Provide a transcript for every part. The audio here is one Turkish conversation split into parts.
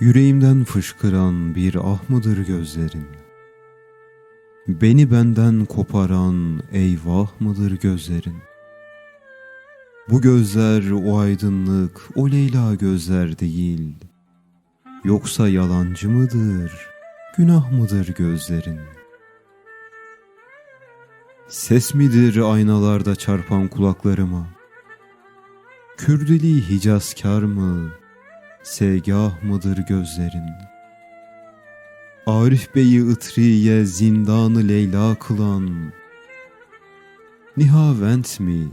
Yüreğimden fışkıran bir ah mıdır gözlerin? Beni benden koparan eyvah mıdır gözlerin? Bu gözler o aydınlık, o Leyla gözler değil. Yoksa yalancı mıdır, günah mıdır gözlerin? Ses midir aynalarda çarpan kulaklarıma? Kürdili Hicazkar mı, segah mıdır gözlerin? Arif Bey'i Itriye zindanı Leyla kılan, Nihavent mi,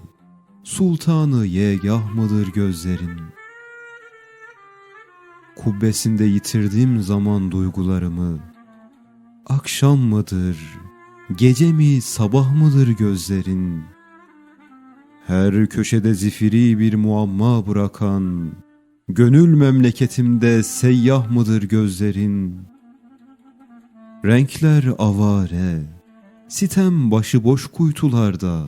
sultanı yegah mıdır gözlerin? Kubbesinde yitirdim zaman duygularımı, Akşam mıdır, gece mi, sabah mıdır gözlerin? Her köşede zifiri bir muamma bırakan, Gönül memleketimde seyyah mıdır gözlerin? Renkler avare, sitem başıboş kuytularda.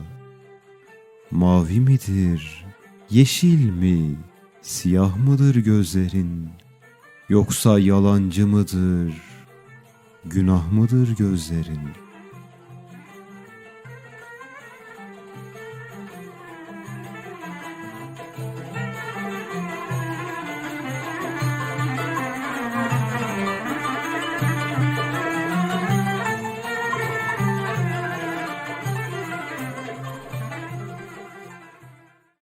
Mavi midir, yeşil mi, siyah mıdır gözlerin? Yoksa yalancı mıdır, günah mıdır gözlerin?''